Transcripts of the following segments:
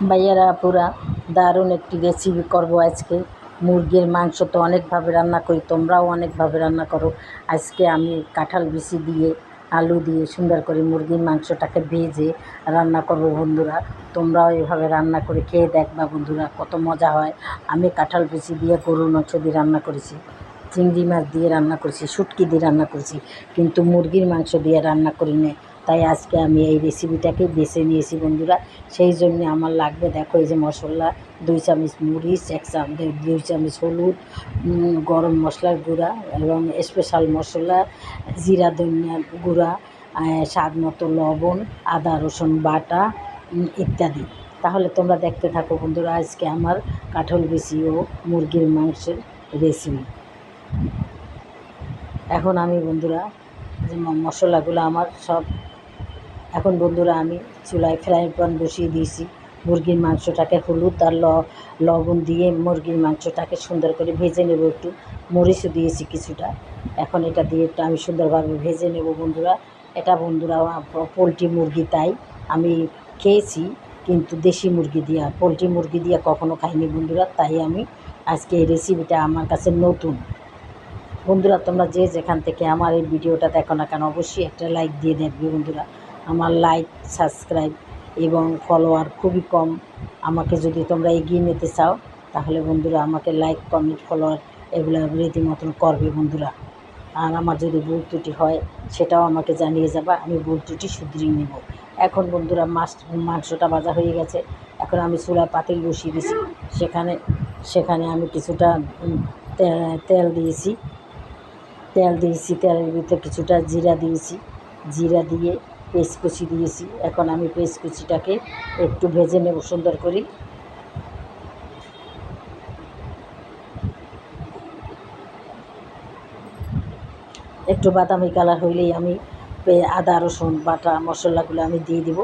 ভাইয়ারা পুরা দারুণ একটি রেসিপি করব আজকে। মুরগির মাংস তো অনেকভাবে রান্না করি, তোমরাও অনেকভাবে রান্না করো। আজকে আমি কাঁঠাল বিচি দিয়ে, আলু দিয়ে সুন্দর করে মুরগির মাংসটাকে ভেজে রান্না করব বন্ধুরা। তোমরাও এভাবে রান্না করে খেয়ে দেখবা বন্ধুরা, কত মজা হয়। আমি কাঁঠাল বিচি দিয়ে গরুর মাংস দিয়ে রান্না করেছি, চিংড়ি মাছ দিয়ে রান্না করেছি, শুটকি দিয়ে রান্না করেছি, কিন্তু মুরগির মাংস দিয়ে রান্না করি না তাই আজকে আমি এই রেসিপিটাকে বেছে নিয়েছি বন্ধুরা। সেই জন্য আমার লাগবে, দেখো এই যে মশলা, দুই চামচ মরিচ, এক চামচ, দুই চামচ হলুদ গরম মশলার গুঁড়া এবং স্পেশাল মশলা, জিরা, ধনিয়া গুঁড়া স্বাদ মতো লবণ, আদা, রসুন বাটা ইত্যাদি। তাহলে তোমরা দেখতে থাকো বন্ধুরা, আজকে আমার কাঠল বেশি ও মুরগির মাংসের রেসিপি এখন আমি বন্ধুরা মশলাগুলো আমার সব এখন বন্ধুরা আমি চুলায় ফ্রাই প্যান বসিয়ে দিয়েছি। মুরগির মাংসটাকে হলুদ আর লবণ দিয়ে মুরগির মাংসটাকে সুন্দর করে ভেজে নেব একটু। মরিচও দিয়েছি কিছুটা। এখন এটা দিয়ে একটু আমি সুন্দরভাবে ভেজে নেব বন্ধুরা। এটা বন্ধুরা পোলট্রি মুরগি তাই আমি খেয়েছি, কিন্তু দেশি মুরগি দিয়া, পোলট্রি মুরগি দিয়ে কখনো খাইনি বন্ধুরা। তাই আমি আজকে এই রেসিপিটা আমার কাছে নতুন। বন্ধুরা, তোমরা যে যেখান থেকে আমার এই ভিডিওটা দেখো না কেন, অবশ্যই একটা লাইক দিয়ে দেখবে বন্ধুরা। আমার লাইক সাবস্ক্রাইব এবং ফলোয়ার খুবই কম। আমাকে যদি তোমরা এগিয়ে নিতে চাও, তাহলে বন্ধুরা আমাকে লাইক কমেন্ট ফলোয়ার এগুলো রীতিমতন করবে বন্ধুরা। আর আমার যদি ভুল ত্রুটি হয়, সেটাও আমাকে জানিয়ে যাবা, আমি ভুল ত্রুটি শুধরিয়ে নেব। এখন বন্ধুরা মাছ মাংসটা ভাজা হয়ে গেছে। এখন আমি চুলায় পাতিল বসিয়ে দিয়েছি সেখানে সেখানে আমি কিছুটা তেল দিয়েছি। তেল দিয়েছি, তেলের ভিতরে কিছুটা জিরা দিয়েছি। জিরা দিয়ে পেস্ট কুচি দিয়েছি। এখন আমি পেস্ট কুচিটাকে একটু ভেজে নেব সুন্দর করে। একটু বাদামি কালার হইলেই আমি আদা, রসুন, বাটা, মশলাগুলো আমি দিয়ে দিব।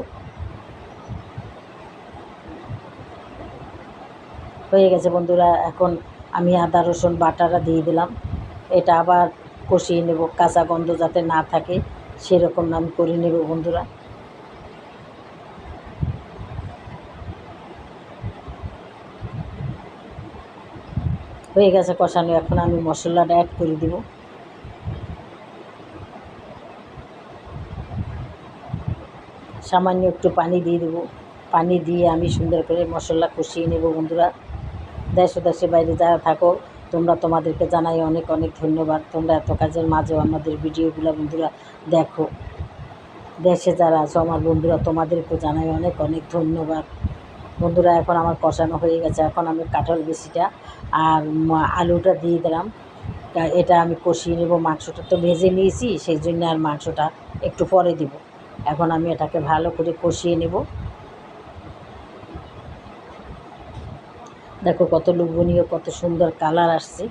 হয়ে গেছে বন্ধুরা, এখন আমি আদা, রসুন, বাটাটা দিয়ে দিলাম। এটা আবার কষিয়ে নেব, কাঁচা গন্ধ যাতে না থাকে। সেরকম আমি করে নেব বন্ধুরা। হয়ে গেছে কষানো, এখন আমি মশলাটা অ্যাড করে দিব। সামান্য একটু পানি দিয়ে দেবো। পানি দিয়ে আমি সুন্দর করে মশলা কষিয়ে নেব বন্ধুরা। দেশ দেশে বাইরে যারা থাকো তোমরা তোমাদেরকে জানাই অনেক অনেক ধন্যবাদ। তোমরা এত কাজের মাঝেও আমাদের ভিডিওগুলো বন্ধুরা দেখো। দেশে যারা আছো, আমার বন্ধুরা, তোমাদেরকেও জানাই অনেক অনেক ধন্যবাদ। বন্ধুরা, এখন আমার কষানো হয়ে গেছে। এখন আমি কাঁঠাল বেশিটা আর আলুটা দিয়ে দিলাম। এটা আমি কষিয়ে নেব। মাংসটা তো ভেজে নিয়েছি, সেই জন্য আর মাংসটা একটু পরে দিব। এখন আমি এটাকে ভালো করে কষিয়ে নেব। দেখো কত লোভনীয়, কত সুন্দর কালার আসছে।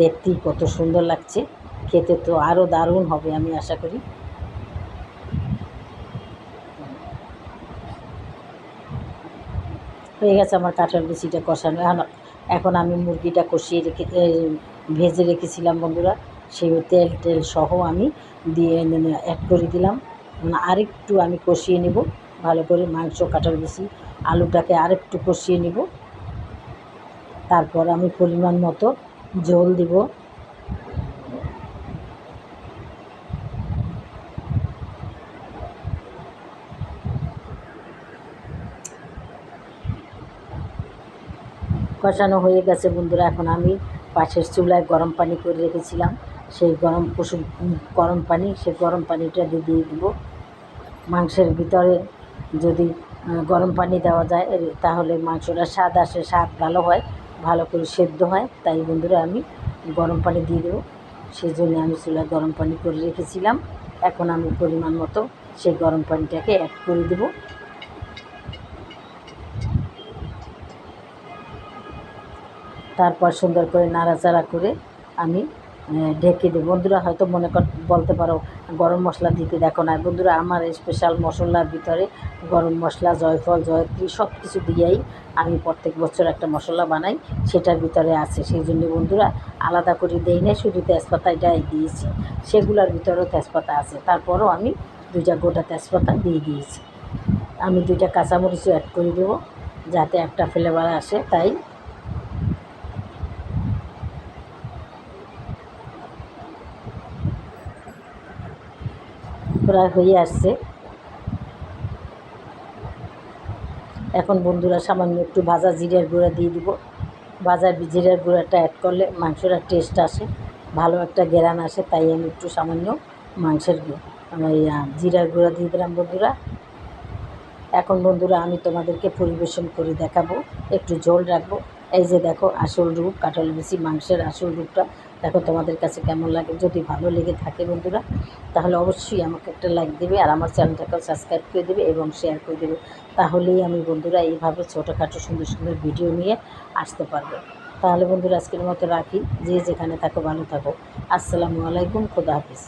দেখতেই কত সুন্দর লাগছে। খেতে তো আরও দারুণ হবে আমি আশা করি। হয়ে গেছে আমার কাঁঠাল বিচিটা কষানো। এখন এখন আমি মুরগিটা কষিয়ে রেখে ভেজে রেখেছিলাম বন্ধুরা। সেই তেল টেল সহ আমি দিয়ে অ্যাড করে দিলাম। আরেকটু আমি কষিয়ে নেব। ভালো করে মাংস, কাঁঠাল বিচি, আলুটাকে আরেকটু কষিয়ে নেব। তারপর আমি পরিমাণ মতো জল দিব। কষানো হয়ে গেছে বন্ধুরা, এখন আমি পাশের চুলায় গরম পানি করে রেখেছিলাম। সেই গরম কুসুম গরম পানি, সেই গরম পানিটা দিয়ে দিয়ে দিব। মাংসের ভিতরে যদি গরম পানি দেওয়া যায় তাহলে মাংসটা স্বাদ আসে, স্বাদ ভালো হয়। ভালো করে সেদ্ধ হয়, তাই বন্ধুরা আমি গরম পানি দিয়ে দেবো। সেই জন্য আমি চুলায় গরম পানি করে রেখেছিলাম। এখন আমি পরিমাণ মতো সেই গরম পানিটাকে অ্যাড করে দেবো। তারপর সুন্দর করে নাড়াচাড়া করে আমি ঢেকে দেবো। বন্ধুরা, হয়তো মনে কর, বলতে পারো, গরম মশলা দিতে দেখো না বন্ধুরা, আমার স্পেশাল মশলার ভিতরে গরম মশলা, জয়ফল, জয়ত্রী সব কিছু দিয়েই আমি প্রত্যেক বছর একটা মশলা বানাই, সেটার ভিতরে আছে। সেই জন্য বন্ধুরা, আলাদা করে দেই না শুধু তেজপাতাটাই দিয়েছি। সেগুলোর ভিতরেও তেজপাতা আছে। তারপরও আমি দুইটা গোটা তেজপাতা দিয়ে দিয়েছি। আমি দুইটা কাঁচামরিচও অ্যাড করে দেবো, যাতে একটা ফ্লেভার আসে, তাই প্রায় হয়ে আসছে। এখন বন্ধুরা সামান্য একটু ভাজা জিরার গুঁড়া দিয়ে দিব। ভাজা জিরার গুঁড়াটা অ্যাড করলে মাংসটা টেস্ট আসে, ভালো একটা গেরান আসে, তাই আমি একটু সামান্য মাংসের ওই জিরার গুঁড়া দিয়ে দিলাম বন্ধুরা। এখন বন্ধুরা আমি তোমাদেরকে পরিবেশন করে দেখাবো, একটু জল রাখব। এই যে দেখো আসল রূপ, কাঁঠাল বিচি মাংসের আসল রূপটা। দেখো তোমাদের কাছে কেমন লাগে, যদি ভালো লেগে থাকে বন্ধুরা, তাহলে অবশ্যই আমাকে একটা লাইক দেবে আর আমার চ্যানেলটাকেও সাবস্ক্রাইব করে দেবে এবং শেয়ার করে দেবে। তাহলেই আমি বন্ধুরা এইভাবে ছোটোখাটো সুন্দর সুন্দর ভিডিও নিয়ে আসতে পারব। তাহলে বন্ধুরা আজকের মতো রাখি। যে যেখানে থাকো, ভালো থাকো। আসসালামু আলাইকুম, খোদা হাফিজ।